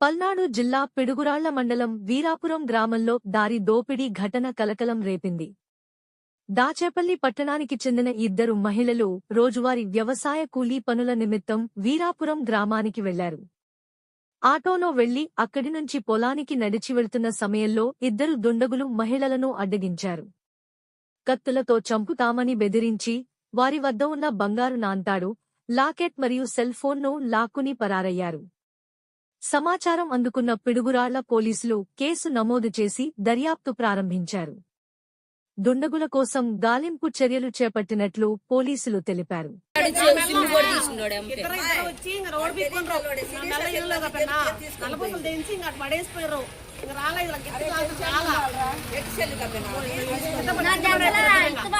పల్నాడు జిల్లా పిడుగురాళ్ళ మండలం వీరాపురం గ్రామంలో దారి దోపిడీ ఘటన కలకలం రేపింది. దాచేపల్లి పట్టణానికి చెందిన ఇద్దరు మహిళలు రోజువారీ వ్యవసాయ కూలీ పనుల నిమిత్తం వీరాపురం గ్రామానికి వెళ్ళారు. ఆటోలో వెళ్ళి అక్కడి నుంచి పొలానికి నడిచి వెళ్తున్న సమయంలో ఇద్దరు దుండగులు మహిళలను అడ్డగించారు. కత్తులతో చంపుతామని బెదిరించి వారి వద్ద ఉన్న బంగారు నాంతాడు లాకెట్ మరియు సెల్ఫోన్ను లాక్కుని పరారయ్యారు. సమాచారం అందుకున్న పిడుగురాళ్ళ పోలీసులు కేసు నమోదు చేసి దర్యాప్తు ప్రారంభించారు. దుండగుల కోసం గాలింపు చర్యలు చేపట్టినట్లు పోలీసులు తెలిపారు. రాలేదు